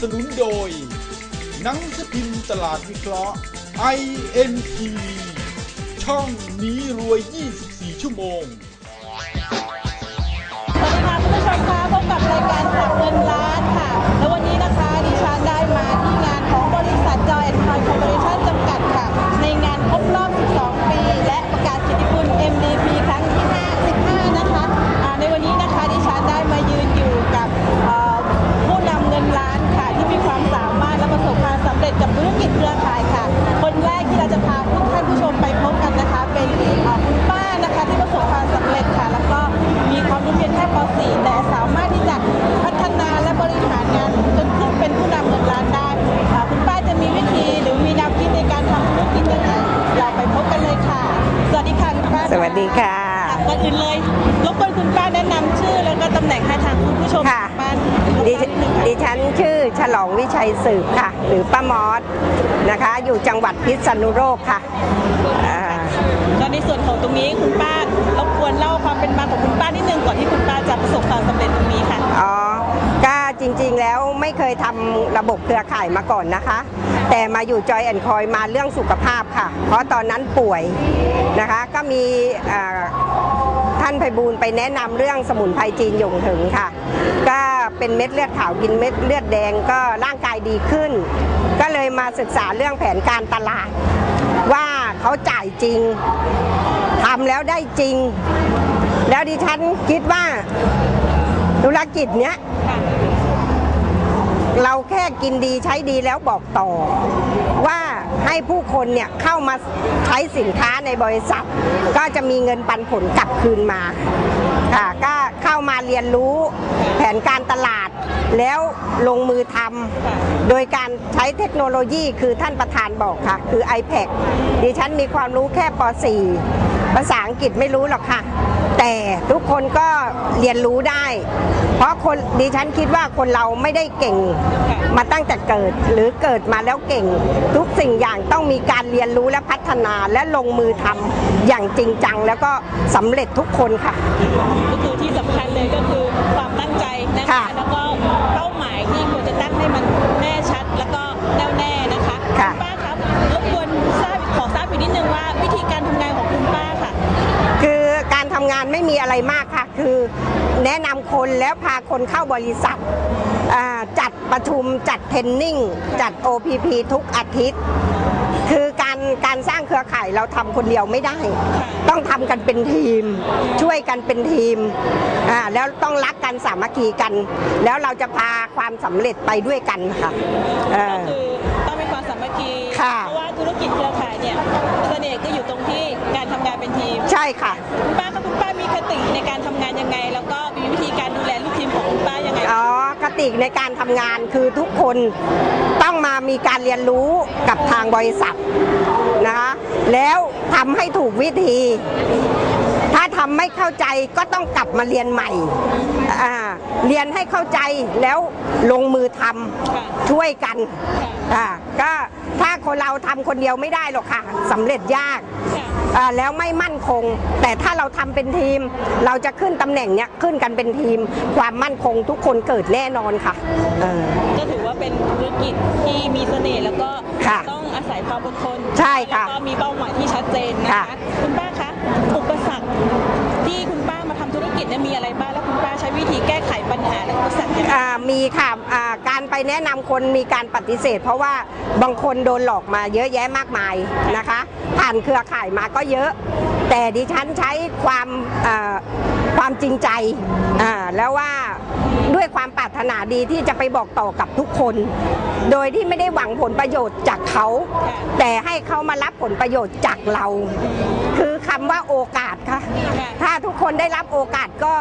สนุนโดย หนังสพิมพ์ตลาดวิเคราะห์ I N T ช่องนี้รวย 24 ชั่วโมง สวัสดีค่ะคุณผู้ชมคะพบกับรายการจักเงินล้านค่ะ อฉลองวิชัยสืบค่ะ หรือป้ามอสนะคะ อยู่จังหวัดพิษณุโลกค่ะอ่าก็ในส่วนของตรงนี้คุณป้ารบกวนเล่าความเป็นมาของคุณป้านิดนึงก่อนที่คุณป้าจะประสบความสำเร็จตรงนี้ค่ะอ๋อก็จริงๆแล้วไม่เคยทำระบบเครือข่ายมาก่อนนะคะ แต่มาอยู่จอยแอนคอยมาเรื่องสุขภาพค่ะ เพราะตอนนั้นป่วยนะคะก็มีอ่า ท่านไพบูลไปแนะนำเรื่องสมุนไพรจีนหยงถึงค่ะ ก็เป็นเม็ดเลือดขาวกินเม็ดเลือดแดงก็ร่างกายดีขึ้น ก็เลยมาศึกษาเรื่องแผนการตลาด ว่าเขาจ่ายจริงทำแล้วได้จริง แล้วดิฉันคิดว่าธุรกิจเนี้ยเราแค่กินดีใช้ดีแล้วบอกต่อว่า ให้ผู้คนเนี่ยเข้ามาใช้สินค้าในบริษัท ก็จะมีเงินปันผลกลับคืนมาค่ะก็เข้ามาเรียนรู้แผนการตลาดแล้วลงมือทำโดยการใช้เทคโนโลยีคือท่านประธานบอกค่ะ คือ iPad ดิฉันมีความรู้แค่ป .4 ภาษาอังกฤษไม่รู้หรอกค่ะ แต่ทุกคนก็เรียนรู้ได้ เพราะคนดิฉันคิดว่าคนเราไม่ได้เก่งมาตั้งแต่เกิดหรือเกิดมาแล้วเก่ง ทุกสิ่งอย่างต้องมีการเรียนรู้และพัฒนาและลงมือทำอย่างจริงจัง แล้วก็สำเร็จทุกคนค่ะก็คือที่สำคัญเลยก็คือความตั้งใจนะคะค่ะแล้วก็เป้าหมายที่ คนแล้วพาคนเข้าบริษัทอ่าจัดประชุมจัดเทรนนิ่ง จัด OPP ทุกอาทิตย์ คือการการสร้างเครือข่ายเราทำคนเดียวไม่ได้ ต้องทำกันเป็นทีม ช่วยกันเป็นทีมอ่าแล้วต้องรักกันสามัคคีกัน แล้วเราจะพาความสำเร็จไปด้วยกันค่ะเออคือต้องมีความสามัคคีค่ะเพราะว่าธุรกิจเครือข่ายเนี่ยเสน่ห์ก็อยู่ตรงที่การทำงานเป็นทีม ใช่ค่ะคุณป้าครับคุณป้ามีคติในการทำงานยังไง แล้วก็มีวิธีการ อ๋อกติในการทำงานคือทุกคนต้องมามีการเรียนรู้กับทางบริษัทนะคะแล้วทำให้ถูกวิธี ถ้าทำไม่เข้าใจก็ต้องกลับมาเรียนใหม่เรียนให้เข้าใจแล้วลงมือทำช่วยกันก็ถ้าคนเราทำคนเดียวไม่ได้หรอกค่ะสำเร็จยาก แล้วไม่มั่นคง แต่ถ้าเราทำเป็นทีม เราจะขึ้นตำแหน่งเนี้ยขึ้นกันเป็นทีม ความมั่นคงทุกคนเกิดแน่นอนค่ะเออก็ถือว่าเป็นธุรกิจที่มีเสน่ห์แล้วก็ค่ะต้องอาศัยความอดทนใช่ค่ะแล้วก็มีเป้าหมายที่ชัดเจนนะคะค่ะคุณป้าคะ มีค่ะะการไปแนะนำคนมีการปฏิเสธ เพราะว่าบางคนโดนหลอกมาเยอะแยะมากมายนะคะ ผ่านเครือข่ายมาก็เยอะ แต่ดิฉันใช้ความความจริงใจแล้วว่า ด้วยความปรารถนาดีที่จะไปบอกต่อกับทุกคน โดยที่ไม่ได้หวังผลประโยชน์จากเขา แต่ให้เขามารับผลประโยชน์จากเรา คือคำว่าโอกาสค่ะ ถ้าทุกคนได้รับโอกาสก็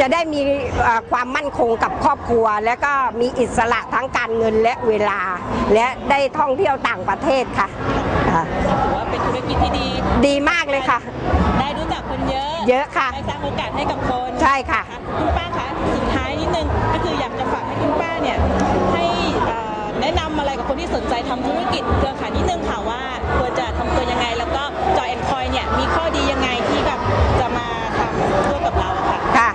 จะได้มีเอ่อความมั่นคงกับครอบครัว และก็มีอิสระทั้งการเงินและเวลา และได้ท่องเที่ยวต่างประเทศค่ะค่ะถือว่าเป็นธุรกิจที่ดีดีมากเลยค่ะ ได้รู้จักคนเยอะ เยอะค่ะได้สร้างโอกาสให้กับคน ใช่ค่ะ คุณป้าคะสุดท้าย นึงก็คืออยากจะฝากให้คุณป้าเนี่ยให้แนะนำอะไรกับคนที่สนใจทำธุรกิจเครือข่ายนิดนึงค่ะว่าควรจะทำตัวยังไง แล้วก็จอยแอนคอยเนี่ยมีข้อดียังไงที่แบบจะมาทำร่วมกับเราอะค่ะ ค่ะ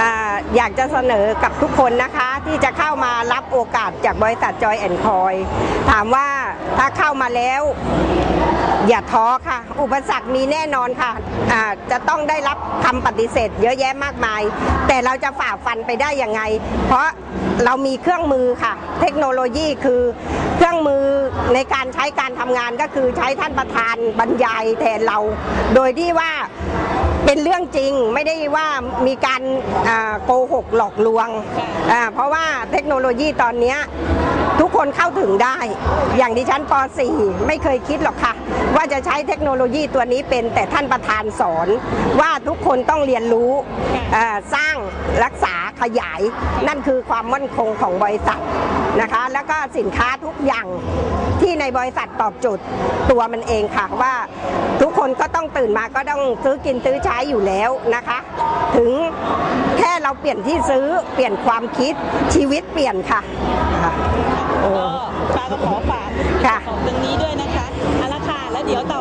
อ่าอยากจะเสนอกับทุกคนนะคะที่จะเข้ามารับโอกาสจากบริษัทจอยแอนคอยถามว่าถ้าเข้ามาแล้ว อย่าท้อค่ะ อุปสรรคมีแน่นอนค่ะอ่าจะต้องได้รับคำปฏิเสธ เยอะแยะมากมาย แต่เราจะฝ่าฟันไปได้ยังไง เพราะเรามีเครื่องมือค่ะ เทคโนโลยีคือเครื่องมือในการใช้การทำงานก็คือใช้ท่านประธานบรรยายแทนเรา โดยที่ว่าเป็นเรื่องจริงไม่ได้ว่ามีการโกหกหลอกลวงอ่าเพราะว่าเทคโนโลยีตอนนี้ ทุกคนเข้าถึงได้ อย่างดิฉันป .4 ไม่เคยคิดหรอกค่ะ ว่าจะใช้เทคโนโลยีตัวนี้เป็นแต่ท่านประธานสอนว่าทุกคนต้องเรียนรู้เอ่อสร้างรักษาขยาย นั่นคือความมั่นคงของบริษัทนะคะ แล้วก็สินค้าทุกอย่างที่ในบริษัทตอบโจทย์ตัวมันเองค่ะว่าทุกคนก็ต้องตื่นมาก็ต้องซื้อกินซื้อใช้อยู่แล้วนะคะ ถึงแค่เราเปลี่ยนที่ซื้อเปลี่ยนความคิดชีวิตเปลี่ยนค่ะค่ะ ก็ป้าก็ขอฝากค่ะ ของตรงนี้ด้วยนะคะเอาละค่ะแล้วเดี๋ยวต่อ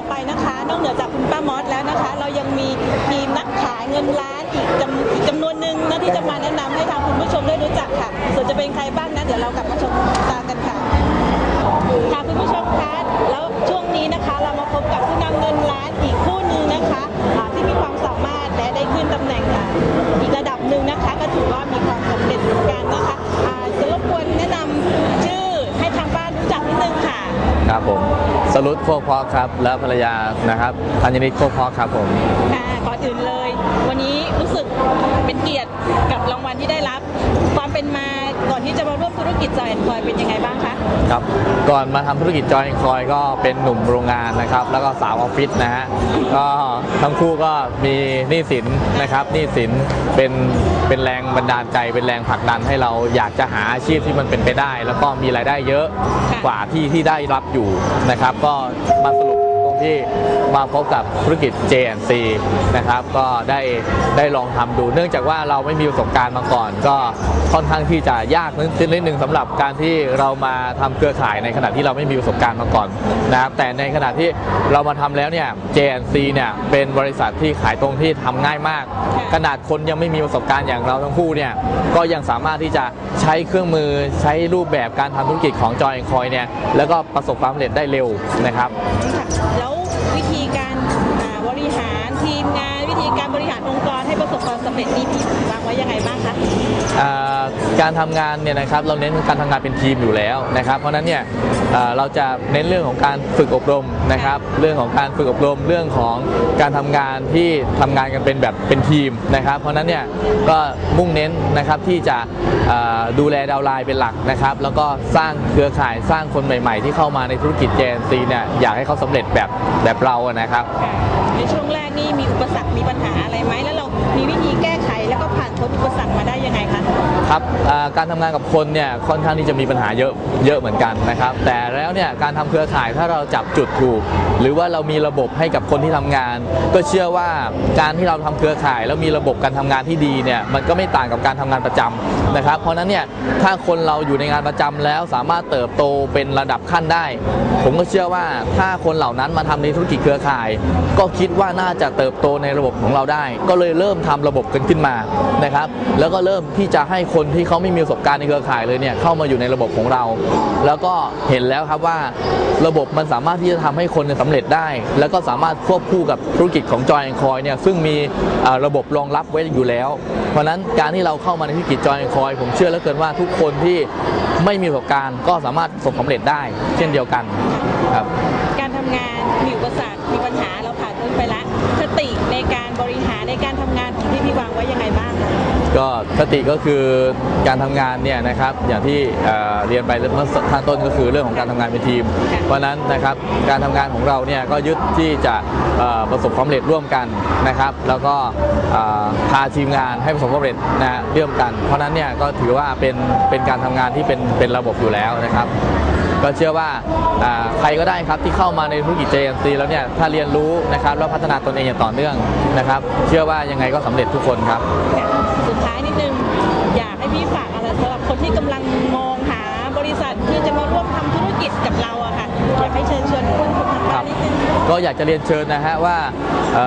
สรุปโคกพอกครับ และภรรยานะครับธัญนิตโคกพอกครับผม ค่ะก่อนอื่นเลย วันนี้รู้สึกเป็นเกียรติกับรางวัลที่ได้รับ ความเป็นมา ก่อนที่จะมาร่วมธุรกิจจอยแอนคอยเป็นยังไงบ้างคะครับก่อนมาทำธุรกิจจอยคอยก็เป็นหนุ่มโรงงานนะครับ แล้วก็สาวออฟฟิศนะฮะก็ทั้งคู่ก็มีหนี้สินนะครับหนี้สินเป็นเป็นแรงบันดาลใจ เป็นแรงผลักดันให้เราอยากจะหาอาชีพที่มันเป็นไปได้ แล้วก็มีรายได้เยอะกว่าที่ที่ได้รับอยู่นะครับ ก็มาสรุป ที่มาพบกับธุรกิจ JNC นะครับ ก็ได้ได้ลองทำดู เนื่องจากว่าเราไม่มีประสบการณ์มาก่อน ก็ค่อนข้างที่จะยากนิดนิดนึงสำหรับการที่เรามาทำเครือข่ายในขณะที่เราไม่มีประสบการณ์มาก่อนนะครับ แต่ในขณะที่เรามาทำแล้วเนี่ย JNC เนี่ยเป็นบริษัทที่ขายตรงที่ทำง่ายมาก ขนาดคนยังไม่มีประสบการณ์อย่างเราทั้งคู่เนี่ยก็ยังสามารถที่จะใช้เครื่องมือใช้รูปแบบการทำธุรกิจของจอยคอยเนี่ยแล้วก็ประสบความสำเร็จได้เร็วนะครับแล้ วิธีการบริหารทีมงาน วิธีการบริหารองค์กร ให้ประสบความสำเร็จนี่พี่วางไว้ยังไงบ้างคะอ่าการทำงานเนี่ยนะครับเราเน้นการทำงานเป็นทีมอยู่แล้วนะครับเพราะฉะนั้นเนี่ยอ่าเราจะเน้นเรื่องของการฝึกอบรมนะครับเรื่องของการฝึกอบรมเรื่องของการทำงานที่ทำงานกันเป็นแบบเป็นทีมนะครับเพราะฉะนั้นเนี่ยก็มุ่งเน้นนะครับที่จะอ่าดูแลดาวน์ไลน์เป็นหลักนะครับแล้วก็สร้างเครือข่ายสร้างคนใหม่ ๆ ที่เข้ามาในธุรกิจ JNC เนี่ยอยากให้เขาสำเร็จแบบแบบเราอะนะครับค่ะในช่วงแรกนี่มีอุปสรรคมีปัญหาอะไรไหมแล้วเรา มีวิธีแก้ไขแล้วก็ผ่านพ้นอุปสรรคมาได้ยังไง ครับการทำงานกับคนเนี่ยค่อนข้างที่จะมีปัญหาเยอะเยอะเหมือนกันนะครับ แต่แล้วเนี่ยการทำเครือข่ายถ้าเราจับจุดถูก หรือว่าเรามีระบบให้กับคนที่ทำงาน ก็เชื่อว่าการที่เราทำเครือข่าย แล้วมีระบบการทำงานที่ดีเนี่ยมันก็ไม่ต่างกับการทำงานประจำนะครับ เพราะนั้นเนี่ยถ้าคนเราอยู่ในงานประจำแล้วสามารถเติบโตเป็นระดับขั้นได้ ผมก็เชื่อว่าถ้าคนเหล่านั้นมาทำในธุรกิจเครือข่าย ก็คิดว่าน่าจะเติบโตในระบบของเราได้ ก็เลยเริ่มทำระบบกันขึ้นมานะครับ แล้วก็เริ่มที่จะให้คนคนที่เขาไม่มีประสบการณ์ในเครือข่ายเลยเนี่ยเข้ามาอยู่ในระบบของเรา แล้วก็เห็นแล้วครับว่าระบบมันสามารถที่จะทำให้คนเนี่ยสำเร็จได้ แล้วก็สามารถควบคู่กับธุรกิจของจอยคอยเนี่ยซึ่งมีระบบรองรับไว้อยู่แล้ว เพราะฉะนั้นการที่เราเข้ามาในธุรกิจจอยคอยผมเชื่อเหลือเกินว่าทุกคนที่ไม่มีประสบการณ์ก็สามารถประสบความสำเร็จได้ เช่นเดียวกันครับการทำงานมีอุปสรรค ก็สติก็คือการทำงานเนี่ยนะครับอย่างที่เเรียนไปเมื่อข้างต้นก็คือเรื่องของการทำงานเป็นทีม เพราะฉะนั้นนะครับการทำงานของเราเนี่ยก็ยึดที่จะประสบความสำเร็จร่วมกันนะครับ แล้วก็พาทีมงานให้ประสบความสำเร็จนะร่วมกัน เพราะฉะนั้นเนี่ยก็ถือว่าเป็นเป็นการทำงานที่เป็นเป็นระบบอยู่แล้วนะครับก็เชื่อว่าใครก็ได้ครับที่เข้ามาในธุรกิจ JMC แล้วเนี่ยถ้าเรียนรู้นะครับแล้วพัฒนาตนเองอย่างต่อเนื่องนะครับ เชื่อว่ายังไงก็สำเร็จทุกคนครับสุท้ายนิดนึง อยากให้พี่ฝากอะไรสำหรับคนที่กำลังมองหาบริษัทที่จะมาร่วมทำธุรกิจกับเราอะค่ะอยากให้เชิญชวน คนทางบ้านนิดนึงก็อยากจะเรียนเชิญนะฮะว่าเ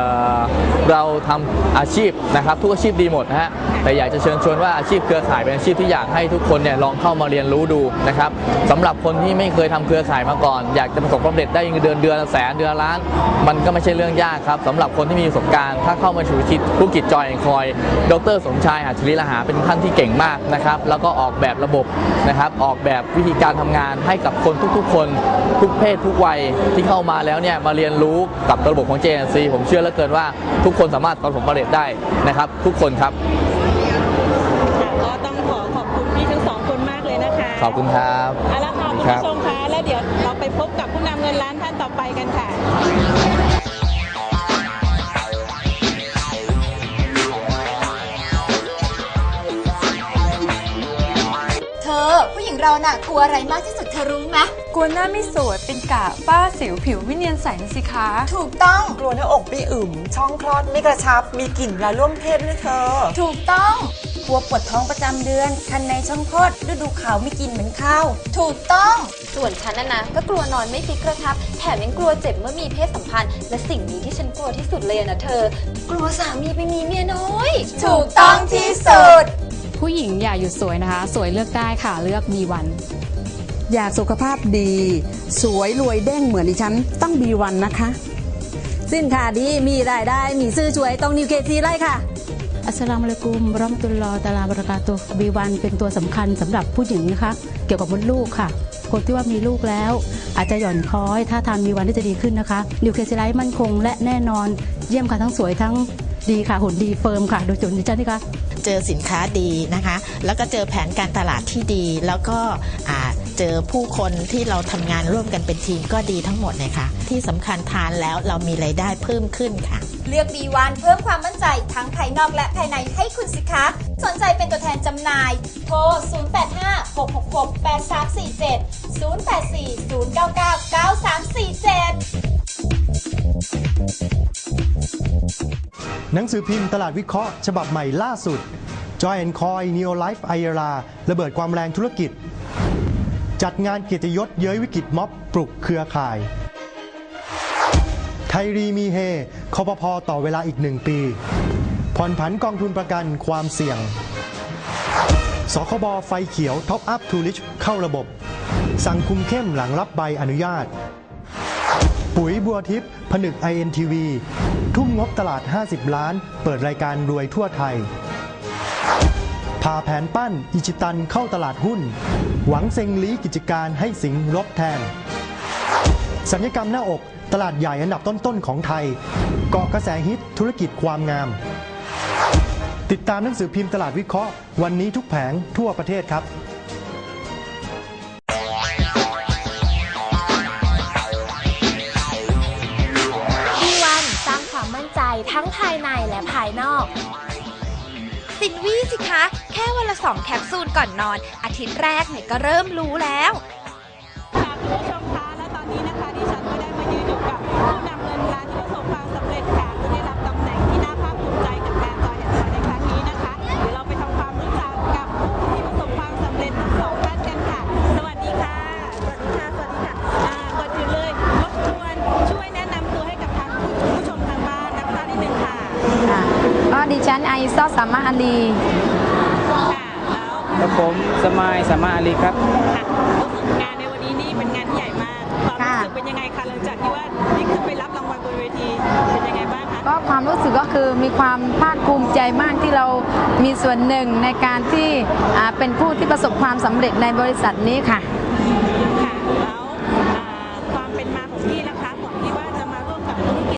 เราทำอาชีพนะครับทุกอาชีพดีหมดนะฮะแต่อยากจะเชิญชวนว่าอาชีพเครือข่ายเป็นอาชีพที่อยากให้ทุกคนเนี่ยลองเข้ามาเรียนรู้ดูนะครับสำหรับคนที่ไม่เคยทำเครือข่ายมาก่อน อยากจะประสบความสำเร็จได้เงินเดือนเดือนแสนเดือนล้าน มันก็ไม่ใช่เรื่องยากครับสำหรับคนที่มีประสบการณ์ ถ้าเข้ามาสู่ชีวิตธุรกิจจอยคอย ดร สมชายหัตถลีละหาเป็นท่านที่เก่งมากนะครับแล้วก็ออกแบบระบบนะครับออกแบบวิธีการทำงานให้กับคนทุกๆ คนทุกเพศทุกวัยที่เข้ามาแล้วเนี่ยมาเรียนรู้กับระบบของ JNC ผมเชื่อเหลือเกินว่าทุกคนสามารถประสบความสำเร็จได้นะครับ ทุกคนครับค่ะก็ต้องขอขอบคุณพี่ทั้งสองคนมากเลยนะคะขอบคุณครับ เอาละค่ะคุณครับผู้ชมคะแล้วเดี๋ยวเราไปพบกับผู้นำเงินล้านท่านต่อไปกันค่ะ เธอ ผู้หญิงเราน่ะกลัวอะไรมากที่สุดเธอรู้ไหม กลัวหน้าไม่สวยเป็นกะป้าสิวผิวไม่เนียนใสนะสิคะ ถูกต้องกลัวหน้าอกไม่อึมช่องคลอดไม่กระชับ มีกลิ่นเวลาร่วมเพศนะเธอ ถูกต้องกลัวปวดท้องประจำเดือน คันในช่องคลอดฤดูขาวไม่กินเหมือนข้าว ถูกต้อง ส่วนฉันน่ะนะ ก็กลัวนอนไม่ฟิกกระชับ แถมยังกลัวเจ็บเมื่อมีเพศสัมพันธ์ และสิ่งนี้ที่ฉันกลัวที่สุดเลยอะนะเธอ กลัวสามีไปมีเมียน้อย ถูกต้องที่สุด ผู้หญิงอย่าหยุดสวยนะคะ สวยเลือกได้ค่ะเลือก B1 อยากสุขภาพดี สวยรวยเด้งเหมือนดิฉัน ต้องบีวันนะคะ สินค้าดีมีรายได้มีซื้อช่วยต้องนิวเคซีไล่ค่ะ อัสสลามุอะลัยกุมรอมะตุลลอฮ์ตะอาลาบะเราะกาตุฮ์ B1 เป็นตัวสำคัญสำหรับผู้หญิงนะคะ เกี่ยวกับมดลูกค่ะ คนที่ว่ามีลูกแล้ว อาจจะหย่อนคล้อยถ้าทานมีวันที่จะดีขึ้นนะคะนิวเคซีไลท์มั่นคง และแน่นอนเยี่ยมค่ะทั้งสวยทั้งดีค่ะหุ่นดีเฟิร์มค่ะโดยจุดดิฉันนี่คะเจอสินค้าดีนะคะ แล้วก็เจอแผนการตลาดที่ดี แล้วก็อ่า เจอผู้คนที่เราทำงานร่วมกันเป็นทีมก็ดีทั้งหมดเลยค่ะ ที่สำคัญทานแล้วเรามีไรายได้เพิ่มขึ้นค่ะ เลือก B1 เพิ่มความมั่นใจทั้งภายนอกและภายในให้คุณสิคะ สนใจเป็นตัวแทนจำหน่าย โทร 0856683347 0840999347 หนังสือพิมพ์ตลาดวิเคราะห์ ฉบับใหม่ล่าสุด Joy and Coy Neo Life i r a ระเบิดความแรงธุรกิจ จัดงานเกียรติยศเย้ยวิกฤตม็อบปลุกเครือข่าย ไทยรีมีเฮคอปพอต่อเวลาอีกหนึ่งปี ผ่อนผันกองทุนประกันความเสี่ยง สคบไฟเขียวท็อปอัพทูริชเข้าระบบ สั่งคุมเข้มหลังรับใบอนุญาต ปุ๋ยบัวทิพย์ผนึก INTV ทุ่มงบตลาด 50 ล้าน เปิดรายการรวยทั่วไทยพาแผนปั้นอิชิตันเข้าตลาดหุ้น หวังเซ็งลีกิจการให้สิงห์ลบแทนสัญญกรรมหน้าอกตลาดใหญ่อันดับต้นๆของไทย เกาะกระแสฮิตธุรกิจความงาม ติดตามหนังสือพิมพ์ตลาดวิเคราะห์ วันนี้ทุกแผงทั่วประเทศครับวีวันสร้างความมั่นใจทั้งภายในและภายนอก สินวี่สิคะ แค่วันละสองแคปซูลก่อนนอน อาทิตย์แรกเนี่ยก็เริ่มรู้แล้ว ค่ะคุณผู้ชมคะและตอนนี้นะคะดิฉันก็ได้มายืนอยู่กับผู้นำเงินล้านที่ประสบความสำเร็จ ฉันไอซอสามารถอาลีค่ะแล้วครับผมสมายสามารถอาลีครับค่ะรู้สึกงานในวันนี้นี่เป็นงานที่ใหญ่มากความรู้สึกเป็นยังไงคะหลังจากที่ว่านี่ขึ้นไปรับรางวัลบนเวทีเป็นยังไงบ้างคะก็ความรู้สึกก็คือมีความภาคภูมิใจมากที่เรามีส่วนหนึ่งในการที่อ่าเป็นผู้ที่ประสบความสำเร็จในบริษัทนี้ค่ะ